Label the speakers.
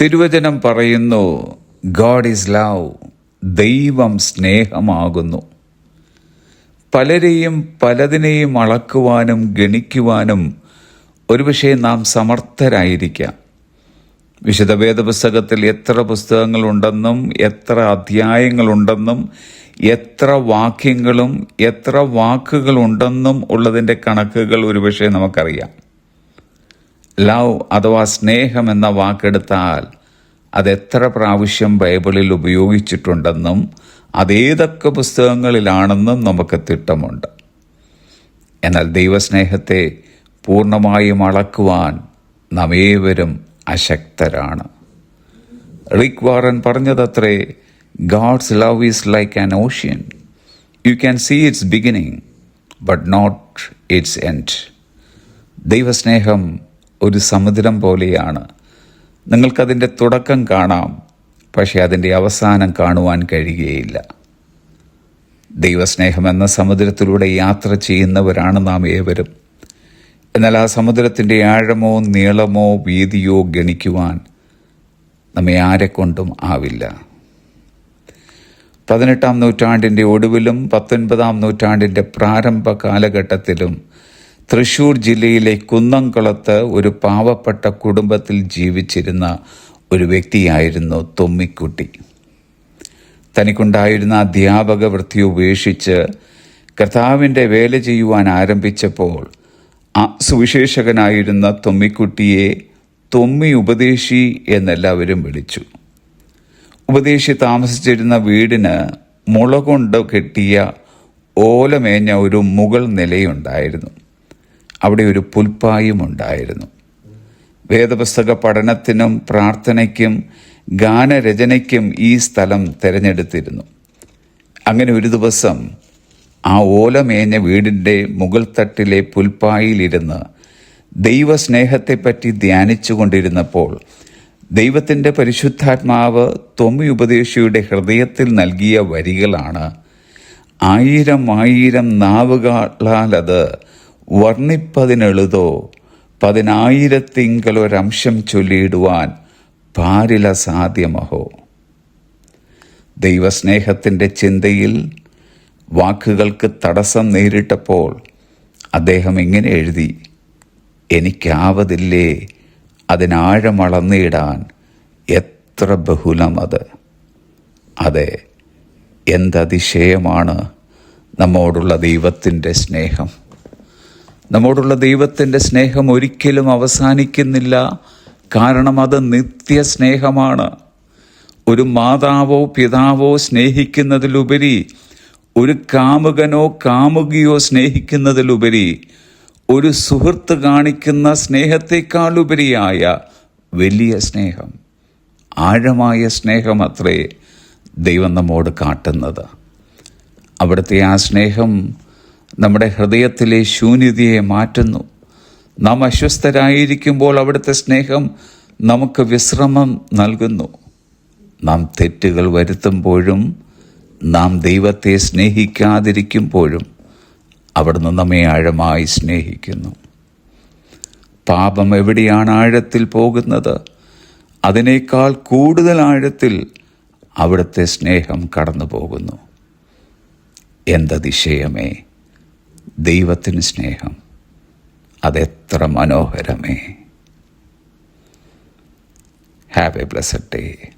Speaker 1: തിരുവചനം പറയുന്നു God is love ദൈവം സ്നേഹമാകുന്നു. പലരെയും പലതിനെയും അളക്കുവാനും ഗണിക്കുവാനും ഒരുപക്ഷെ നാം സമർത്ഥരായിരിക്കാം. വിശുദ്ധ വേദപുസ്തകത്തിൽ എത്ര പുസ്തകങ്ങളുണ്ടെന്നും എത്ര അധ്യായങ്ങളുണ്ടെന്നും എത്ര വാക്യങ്ങളും എത്ര വാക്കുകളുണ്ടെന്നും ഉള്ളതിന്റെ കണക്കുകൾ ഒരുപക്ഷെ നമുക്കറിയാം. ലവ് അഥവാ സ്നേഹം എന്ന വാക്കെടുത്താൽ അതെത്ര പ്രാവശ്യം ബൈബിളിൽ ഉപയോഗിച്ചിട്ടുണ്ടെന്നും അതേതൊക്കെ പുസ്തകങ്ങളിലാണെന്നും നമുക്ക് തിട്ടമുണ്ട്. എന്നാൽ ദൈവസ്നേഹത്തെ പൂർണമായും അളക്കുവാൻ നാം ഏവരും അശക്തരാണ്. Rick Warren പറഞ്ഞതത്രേ God's love is like an ocean. You can see its beginning but not its end. ദൈവസ്നേഹം ഒരു സമുദ്രം പോലെയാണ്. നിങ്ങൾക്കതിന്റെ തുടക്കം കാണാം പക്ഷേ അതിന്റെ അവസാനം കാണുവാൻ കഴിയുകയില്ല. ദൈവസ്നേഹം എന്ന സമുദ്രത്തിലൂടെ യാത്ര ചെയ്യുന്നവരാണ് നാം ഏവരും. എന്നാൽ ആ സമുദ്രത്തിന്റെ ആഴമോ നീളമോ വീതിയോ ഗണിക്കുവാൻ നമ്മെ ആരെക്കൊണ്ടും ആവില്ല. പതിനെട്ടാം നൂറ്റാണ്ടിന്റെ ഒടുവിലും പത്തൊൻപതാം നൂറ്റാണ്ടിന്റെ പ്രാരംഭ കാലഘട്ടത്തിലും തൃശൂർ ജില്ലയിലെ കുന്നംകുളത്ത് ഒരു പാവപ്പെട്ട കുടുംബത്തിൽ ജീവിച്ചിരുന്ന ഒരു വ്യക്തിയായിരുന്നു തൊമ്മിക്കുട്ടി. തനിക്കുണ്ടായിരുന്ന അധ്യാപക വൃത്തി ഉപേക്ഷിച്ച് കർത്താവിന്റെ വേല ചെയ്യുവാൻ ആരംഭിച്ചപ്പോൾ ആ സുവിശേഷകനായിരുന്ന തൊമ്മിക്കുട്ടിയെ തൊമ്മി ഉപദേശി എന്നെല്ലാവരും വിളിച്ചു. ഉപദേശി താമസിച്ചിരുന്ന വീടിന് മുള കൊണ്ട് കെട്ടിയ ഓലമേഞ്ഞ ഒരു മുകൾ നിലയുണ്ടായിരുന്നു. അവിടെ ഒരു പുൽപ്പായും ഉണ്ടായിരുന്നു വേദപുസ്തക പഠനത്തിനും പ്രാർത്ഥനയ്ക്കും ഗാനരചനയ്ക്കും ഈ സ്ഥലം തിരഞ്ഞെടുത്തിരുന്നു. അങ്ങനെ ഒരു ദിവസം ആ ഓലമേഞ്ഞ വീടിന്റെ മുകൾ തട്ടിലെ പുൽപ്പായിലിരുന്ന് ദൈവസ്നേഹത്തെപ്പറ്റി ധ്യാനിച്ചു കൊണ്ടിരുന്നപ്പോൾ ദൈവത്തിന്റെ പരിശുദ്ധാത്മാവ് തൊമ്മി ഉപദേശിയുടെ ഹൃദയത്തിൽ നൽകിയ വരികളാണ് ആയിരം ആയിരം നാവുകളാൽ അത് വർണിപ്പതിനെളുതോ പതിനായിരത്തിങ്കലൊരംശം ചൊല്ലിയിടുവാൻ പാരില സാധ്യമഹോ. ദൈവസ്നേഹത്തിന്റെ ചിന്തയിൽ വാക്കുകൾക്ക് തടസ്സം നേരിട്ടപ്പോൾ അദ്ദേഹം ഇങ്ങനെ എഴുതി എനിക്കാവതില്ലേ അതിനാഴമളന്നിടാൻ എത്ര ബഹുലം അത്. അതെ എന്തതിശയമാണ് നമ്മോടുള്ള ദൈവത്തിന്റെ സ്നേഹം. നമ്മോടുള്ള ദൈവത്തിന്റെ സ്നേഹം ഒരിക്കലും അവസാനിക്കുന്നില്ല. കാരണം അത് നിത്യസ്നേഹമാണ്. ഒരു മാതാവോ പിതാവോ സ്നേഹിക്കുന്നതിലുപരി ഒരു കാമുകനോ കാമുകിയോ സ്നേഹിക്കുന്നതിലുപരി ഒരു സുഹൃത്ത് കാണിക്കുന്ന സ്നേഹത്തെക്കാളുപരിയായ വലിയ സ്നേഹം ആഴമായ സ്നേഹമത്രേ ദൈവം നമ്മോട് കാട്ടുന്നത്. അവിടുത്തെ ആ സ്നേഹം നമ്മുടെ ഹൃദയത്തിലെ ശൂന്യതയെ മാറ്റുന്നു. നാം അസ്വസ്ഥരായിരിക്കുമ്പോൾ അവിടുത്തെ സ്നേഹം നമുക്ക് വിശ്രമം നൽകുന്നു. നാം തെറ്റുകൾ വരുത്തുമ്പോഴും നാം ദൈവത്തെ സ്നേഹിക്കാതിരിക്കുമ്പോഴും അവിടുന്ന് നമ്മെ ആഴമായി സ്നേഹിക്കുന്നു. പാപം എവിടെയാണ് ആഴത്തിൽ പോകുന്നത്? അതിനേക്കാൾ കൂടുതൽ ആഴത്തിൽ അവിടുത്തെ സ്നേഹം കടന്നു പോകുന്നു എന്തതിശയമേ ദൈവത്തിന് സ്നേഹം. അതെത്ര മനോഹരമേ. Have a blessed day